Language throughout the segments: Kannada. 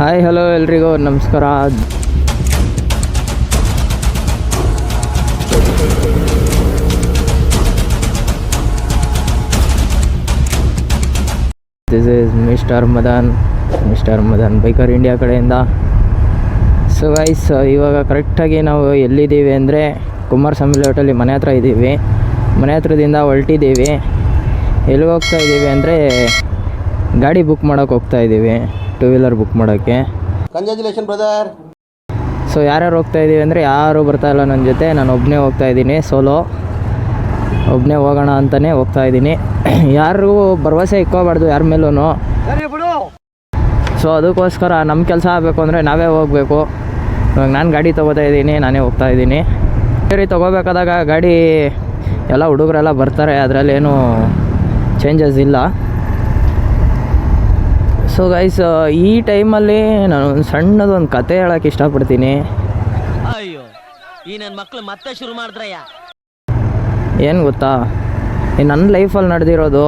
ಹಾಯ್ ಹಲೋ ಎಲ್ರಿಗೂ, ನಮಸ್ಕಾರ. This is mister Madan mister Madan biker India ಕಡೆಯಿಂದ. ಸೊ ಗೈಸ್ ಇವಾಗ ಕರೆಕ್ಟಾಗಿ ನಾವು ಎಲ್ಲಿದ್ದೀವಿ ಅಂದರೆ ಕುಮಾರಸ್ವಾಮಿ ಹೋಟೆಲ್ ಮನೆ ಹತ್ರ ಇದ್ದೀವಿ. ಮನೆ ಹತ್ರದಿಂದ ಹೊರಟಿದ್ದೀವಿ. ಎಲ್ಲಿ ಹೋಗ್ತಾ ಇದ್ದೀವಿ ಅಂದರೆ ಗಾಡಿ ಬುಕ್ ಮಾಡೋಕೆ ಹೋಗ್ತಾ ಇದ್ದೀವಿ. ಟೂ ವೀಲರ್ ಬುಕ್ ಮಾಡೋಕ್ಕೆ. ಕಂಗ್ರ್ಯಾಚುಲೇಷನ್ ಬ್ರದರ್ ಸೊ ಯಾರ್ಯಾರು ಹೋಗ್ತಾ ಇದ್ದೀವಿ ಅಂದರೆ ಯಾರು ಬರ್ತಾ ಇಲ್ಲ ನನ್ನ ಜೊತೆ ನಾನು ಒಬ್ಬನೇ ಹೋಗ್ತಾ ಇದ್ದೀನಿ ಸೋಲೋ ಒಬ್ಬನೇ ಹೋಗೋಣ ಅಂತಲೇ ಹೋಗ್ತಾ ಇದ್ದೀನಿ ಯಾರಿಗೂ ಭರವಸೆ ಇಕ್ಕೋಬಾರ್ದು ಯಾರ ಮೇಲೂ ಸೊ ಅದಕ್ಕೋಸ್ಕರ ನಮ್ಮ ಕೆಲಸ ಆಗಬೇಕು ಅಂದರೆ ನಾವೇ ಹೋಗಬೇಕು. ಇವಾಗ ನಾನು ಗಾಡಿ ತೊಗೋತಾ ಇದ್ದೀನಿ ನಾನೇ ಹೋಗ್ತಾ ಇದ್ದೀನಿ ಸರಿ ತೊಗೋಬೇಕಾದಾಗ ಗಾಡಿ ಎಲ್ಲ ಹುಡುಗರೆಲ್ಲ ಬರ್ತಾರೆ ಅದರಲ್ಲೇನು ಚೇಂಜಸ್ ಇಲ್ಲ. ಸೊ ಗೈಸ್ ಈ ಟೈಮಲ್ಲಿ ನಾನು ಒಂದು ಸಣ್ಣದೊಂದು ಕತೆ ಹೇಳೋಕೆ ಇಷ್ಟಪಡ್ತೀನಿ. ಅಯ್ಯೋ ಈ ನನ್ನ ಮಕ್ಕಳು ಮತ್ತೆ ಶುರು ಮಾಡಿದ್ರಯ್ಯ. ಏನು ಗೊತ್ತಾ? ಈ ನನ್ನ ಲೈಫಲ್ಲಿ ನಡೆದಿರೋದು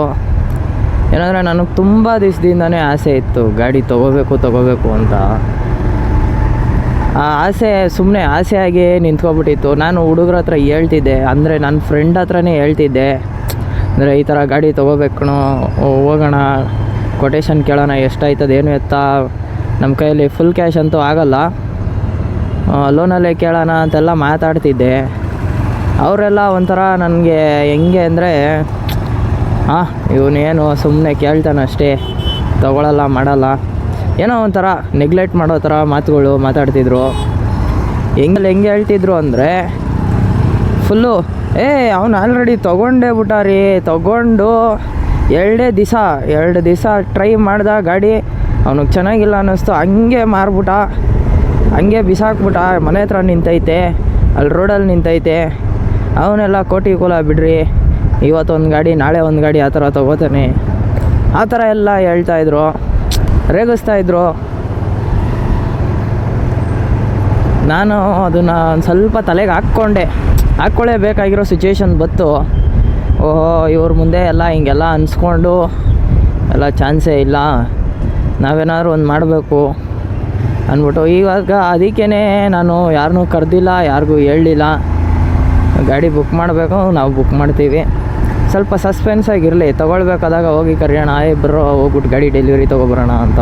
ಏನಂದರೆ ನನಗೆ ತುಂಬ ದಿವಸದಿಂದನೇ ಆಸೆ ಇತ್ತು ಗಾಡಿ ತೊಗೋಬೇಕು ತೊಗೋಬೇಕು ಅಂತ. ಆ ಆಸೆ ಸುಮ್ಮನೆ ಆಸೆಯಾಗಿ ನಿಂತ್ಕೊಬಿಟ್ಟಿತ್ತು. ನಾನು ಹುಡುಗ್ರ ಹತ್ರ ಹೇಳ್ತಿದ್ದೆ ಅಂದರೆ ನನ್ನ ಫ್ರೆಂಡ್ ಹತ್ರನೇ ಹೇಳ್ತಿದ್ದೆ ಅಂದರೆ ಈ ಥರ ಗಾಡಿ ತೊಗೋಬೇಕು ಹೋಗೋಣ ಕೊಟೇಶನ್ ಕೇಳೋಣ, ಎಷ್ಟಾಯ್ತದ, ಏನು ಎತ್ತ? ನಮ್ಮ ಕೈಯಲ್ಲಿ ಫುಲ್ ಕ್ಯಾಶ್ ಅಂತೂ ಆಗಲ್ಲ. ಲೋನಲ್ಲೇ ಕೇಳೋಣ ಅಂತೆಲ್ಲ ಮಾತಾಡ್ತಿದ್ದೆ. ಅವರೆಲ್ಲ ಒಂಥರ ನನಗೆ ಹೆಂಗೆ ಅಂದರೆ ಹಾಂ ಇವನೇನು ಸುಮ್ಮನೆ ಕೇಳ್ತಾನಷ್ಟೇ ತಗೊಳ್ಳಲ್ಲ ಮಾಡಲ್ಲ. ಏನೋ ಒಂಥರ ನೆಗ್ಲೆಕ್ಟ್ ಮಾಡೋ ಥರ ಮಾತುಗಳು ಮಾತಾಡ್ತಿದ್ರು. ಹೆಂಗೆ ಹೆಂಗೆ ಹೇಳ್ತಿದ್ರು ಅಂದರೆ ಫುಲ್ಲು ಏ, ಅವನು ಆಲ್ರೆಡಿ ತೊಗೊಂಡೇ ರೀ ತೊಗೊಂಡು ಎರಡೇ ದಿವಸ, ಎರಡು ದಿವಸ ಟ್ರೈ ಮಾಡ್ದ ಗಾಡಿ, ಅವನಿಗೆ ಚೆನ್ನಾಗಿಲ್ಲ ಅನ್ನಿಸ್ತು. ಹಂಗೆ ಮಾರ್ಬಿಟ್ಟ. ಹಂಗೆ ಬಿಸಾಕ್ಬಿಟ್ಟ. ಮನೆ ಹತ್ರ ನಿಂತೈತೆ, ಅಲ್ಲಿ ರೋಡಲ್ಲಿ ನಿಂತೈತೆ. ಅವನೆಲ್ಲ ಕೋಟಿ ಕುಲ ಬಿಡ್ರಿ. ಇವತ್ತೊಂದು ಗಾಡಿ, ನಾಳೆ ಒಂದು ಗಾಡಿ ಆ ಥರ ತೊಗೋತಾನೆ. ಆ ಥರ ಎಲ್ಲ ಹೇಳ್ತಾಯಿದ್ರು ರೇಗಿಸ್ತಾ ಇದ್ರು. ನಾನು ಅದನ್ನು ಸ್ವಲ್ಪ ತಲೆಗೆ ಹಾಕ್ಕೊಂಡೆ. ಹಾಕ್ಕೊಳ್ಳೇಬೇಕಾಗಿರೋ ಸಿಚುವೇಶನ್ ಬತ್ತು ಓಹೋ ಇವ್ರ ಮುಂದೆ ಎಲ್ಲ ಹಿಂಗೆಲ್ಲ ಅನ್ಸ್ಕೊಂಡು ಎಲ್ಲ ಚಾನ್ಸೇ ಇಲ್ಲ. ನಾವೇನಾದ್ರು ಒಂದು ಮಾಡಬೇಕು ಅಂದ್ಬಿಟ್ಟು ಇವಾಗ ಅದಕ್ಕೇ ನಾನು ಯಾರನ್ನೂ ಕರೆದಿಲ್ಲ, ಯಾರಿಗೂ ಹೇಳಲಿಲ್ಲ. ಗಾಡಿ ಬುಕ್ ಮಾಡಬೇಕು, ನಾವು ಬುಕ್ ಮಾಡ್ತೀವಿ. ಸ್ವಲ್ಪ ಸಸ್ಪೆನ್ಸ್ ಆಗಿರಲಿ, ತೊಗೊಳ್ಬೇಕಾದಾಗ ಹೋಗಿ ಕರೆಯೋಣ ಇಬ್ಬರು ಬರೋ ಹೋಗ್ಬಿಟ್ಟು ಗಾಡಿ ಡೆಲಿವರಿ ತೊಗೊಬರೋಣ ಅಂತ.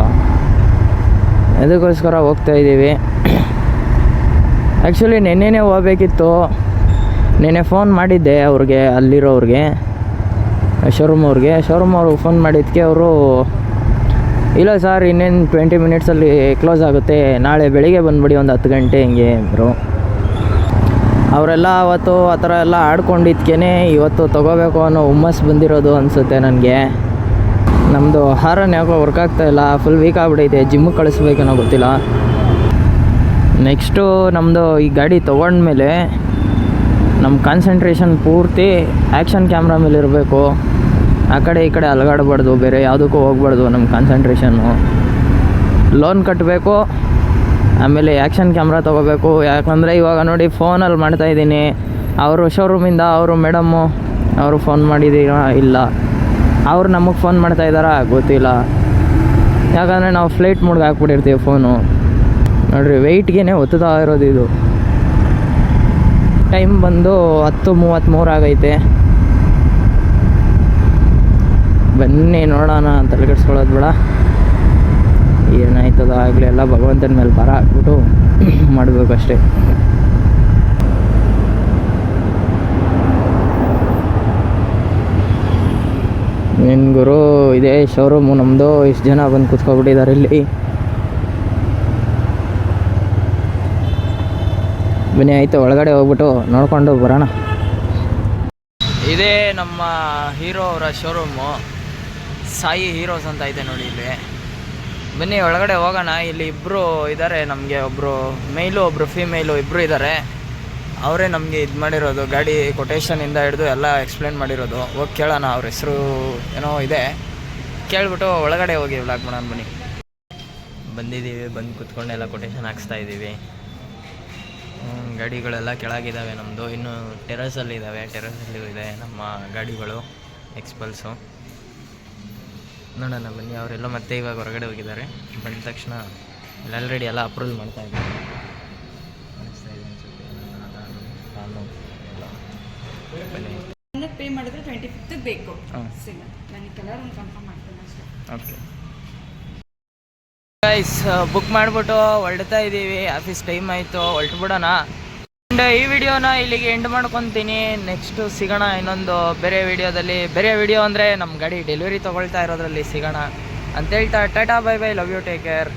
ಅದಕ್ಕೋಸ್ಕರ ಹೋಗ್ತಾ ಇದ್ದೀವಿ ಆ್ಯಕ್ಚುಲಿ ನೆನ್ನೆನೇ ಹೋಗ್ಬೇಕಿತ್ತು. ನೆನ್ನೆ ಫೋನ್ ಮಾಡಿದ್ದೆ ಅವ್ರಿಗೆ, ಅಲ್ಲಿರೋರಿಗೆ ಶೋರೂಮ್ ಅವ್ರಿಗೆ. ಶೋರೂಮ್ ಅವ್ರಿಗೆ ಫೋನ್ ಮಾಡಿದ್ದಕ್ಕೆ ಅವರು, ಇಲ್ಲ ಸರ್ ಇನ್ನೇನು ಟ್ವೆಂಟಿ ಮಿನಿಟ್ಸಲ್ಲಿ ಕ್ಲೋಸ್ ಆಗುತ್ತೆ. ನಾಳೆ ಬೆಳಿಗ್ಗೆ ಬಂದುಬಿಡಿ ಒಂದು ಹತ್ತು ಗಂಟೆ ಹಿಂಗೆ, ಅಂದರು. ಅವರೆಲ್ಲ ಅವತ್ತು ಆ ಥರ ಎಲ್ಲ ಆಡ್ಕೊಂಡಿದ್ಕೇ ಇವತ್ತು ತೊಗೋಬೇಕು ಅನ್ನೋ ಹುಮ್ಮಸ್ ಬಂದಿರೋದು ಅನಿಸುತ್ತೆ ನನಗೆ. ನಮ್ಮದು ಹಾರನ್ ಯಾಕೋ ವರ್ಕ್ ಆಗ್ತಾಯಿಲ್ಲ ಫುಲ್ ವೀಕ್ ಆಗ್ಬಿಟ್ಟೈತೆ ಜಿಮ್ಮಿಗೆ ಕಳಿಸ್ಬೇಕನ್ನೋ ಗೊತ್ತಿಲ್ಲ. ನೆಕ್ಸ್ಟು ನಮ್ಮದು ಈ ಗಾಡಿ ತೊಗೊಂಡ್ಮೇಲೆ ನಮ್ಮ ಕಾನ್ಸಂಟ್ರೇಷನ್ ಪೂರ್ತಿ ಆ್ಯಕ್ಷನ್ ಕ್ಯಾಮ್ರಾ ಮೇಲೆ ಇರಬೇಕು. ಆ ಕಡೆ ಈ ಕಡೆ ಅಲಗಾಡಬಾರ್ದು, ಬೇರೆ ಯಾವುದಕ್ಕೂ ಹೋಗ್ಬಾರ್ದು ನಮ್ಮ ಕಾನ್ಸಂಟ್ರೇಷನ್ನು ಲೋನ್ ಕಟ್ಟಬೇಕು ಆಮೇಲೆ ಆ್ಯಕ್ಷನ್ ಕ್ಯಾಮ್ರಾ ತೊಗೋಬೇಕು. ಯಾಕಂದರೆ ಇವಾಗ ನೋಡಿ ಫೋನಲ್ಲಿ ಮಾಡ್ತಾಯಿದ್ದೀನಿ ಅವರು ಶೋರೂಮಿಂದ ಅವರು ಮೇಡಮ್ಮು ಅವರು ಫೋನ್ ಮಾಡಿದ್ದೀರಾ ಇಲ್ಲ? ಅವ್ರು ನಮಗೆ ಫೋನ್ ಮಾಡ್ತಾ ಇದ್ದಾರಾ? ಗೊತ್ತಿಲ್ಲ. ಯಾಕಂದರೆ ನಾವು ಫ್ಲೈಟ್ ಮೂಡ್ಗೆ ಹಾಕ್ಬಿಟ್ಟಿರ್ತೀವಿ ಫೋನು ನೋಡಿರಿ ವೆಯ್ಟ್ಗೇನೆ ಒತ್ತುತ್ತಾ ಇರೋದು ಇದು. ಟೈಮ್ ಬಂದು ಹತ್ತು ಮೂವತ್ತ್ಮೂರು ಆಗೈತೆ. ಬನ್ನಿ ನೋಡೋಣ ಅಂತ ಕೆಡ್ಸ್ಕೊಳ್ಳೋದು ಬೇಡ. ಏನಾಯ್ತದ ಆಗಲಿ, ಎಲ್ಲ ಭಗವಂತನ ಮೇಲೆ ಬರ ಹಾಕ್ಬಿಟ್ಟು ಮಾಡಬೇಕಷ್ಟೇ ನಿನ್ನ ಗುರು, ಇದೇ ಶೋರೂಮು ನಮ್ಮದು ಇಷ್ಟು ಜನ ಬಂದು ಕುತ್ಕೊಬಿಟ್ಟಿದ್ದಾರೆ ಇಲ್ಲಿ. ಬನ್ನಿ ಆಯಿತು ಒಳಗಡೆ ಹೋಗ್ಬಿಟ್ಟು ನೋಡ್ಕೊಂಡು ಬರೋಣ. ಇದೇ ನಮ್ಮ ಹೀರೋ ಅವರ ಶೋರೂಮು ಸಾಯಿ ಹೀರೋಸ್ ಅಂತ ಐತೆ ನೋಡಿ ಇಲ್ಲಿ. ಬನ್ನಿ ಒಳಗಡೆ ಹೋಗೋಣ. ಇಲ್ಲಿ ಇಬ್ಬರು ಇದ್ದಾರೆ ನಮಗೆ ಒಬ್ಬರು ಮೇಲು ಒಬ್ಬರು ಫೀಮೇಲು ಇಬ್ಬರು ಇದ್ದಾರೆ ಅವರೇ ನಮಗೆ ಇದು ಮಾಡಿರೋದು ಗಾಡಿ ಕೊಟೇಶನಿಂದ ಹಿಡಿದು ಎಲ್ಲ ಎಕ್ಸ್ಪ್ಲೇನ್ ಮಾಡಿರೋದು. ಹೋಗಿ ಕೇಳೋಣ ಅವ್ರ ಹೆಸರು ಏನೋ ಇದೆ. ಕೇಳ್ಬಿಟ್ಟು ಒಳಗಡೆ ಹೋಗಿ ವ್ಲಾಗ್ ಮಾಡೋಣ ಬನ್ನಿ. ಬಂದಿದ್ದೀವಿ ಬಂದು ಕುತ್ಕೊಂಡು ಎಲ್ಲ ಕೊಟೇಶನ್ ಹಾಕ್ಸ್ತಾ ಇದ್ದೀವಿ. ಗಾಡಿಗಳೆಲ್ಲ ಕೆಳಗಿದ್ದಾವೆ ನಮ್ಮದು ಇನ್ನು ಟೆರಸಲ್ಲಿ ಇದ್ದಾವೆ ಟೆರಸಲ್ಲಿ ಇದೆ ನಮ್ಮ ಗಾಡಿಗಳು ಎಕ್ಸ್ಪಲ್ಸು ನೋಡೋಣ ಬನ್ನಿ ಅವರೆಲ್ಲ ಮತ್ತೆ ಇವಾಗ ಹೊರಗಡೆ ಹೋಗಿದ್ದಾರೆ. ಬಂದ ತಕ್ಷಣ ಆಲ್ರೆಡಿ ಎಲ್ಲ ಅಪ್ರೂವಲ್ ಮಾಡ್ತಾ ಇದ್ದಾರೆ. ಪೇ ಮಾಡಿದ್ರೆ ಟ್ವೆಂಟಿ ಫಿಫ್ತ್ ಬೇಕು. ಸಿಗುತ್ತೆ ನನಗೆ ಕಲರ್ ಒಂದು ಕನ್ಫರ್ಮ್ ಮಾಡ್ತೀನಿ ಅಷ್ಟೇ. ಓಕೆ ಗೈಸ್ ಬುಕ್ ಮಾಡಿಬಿಟ್ಟು ಹೊರಡ್ತಾ ಇದ್ದೀವಿ ಆಫೀಸ್ ಟೈಮ್ ಆಯಿತು. ಹೊರಟ್ಬಿಡೋಣ. ಆ್ಯಂಡ್ ಈ ವಿಡಿಯೋನ ಇಲ್ಲಿಗೆ ಎಂಡ್ ಮಾಡ್ಕೊತೀನಿ. ನೆಕ್ಸ್ಟು ಸಿಗೋಣ ಇನ್ನೊಂದು ಬೇರೆ ವಿಡಿಯೋದಲ್ಲಿ. ಬೇರೆ ವಿಡಿಯೋ ಅಂದರೆ ನಮ್ಮ ಗಾಡಿ ಡೆಲಿವರಿ ತೊಗೊಳ್ತಾ ಇರೋದ್ರಲ್ಲಿ ಸಿಗೋಣ. ಅಂತ ಹೇಳ್ತಾ, tata bye bye love you take care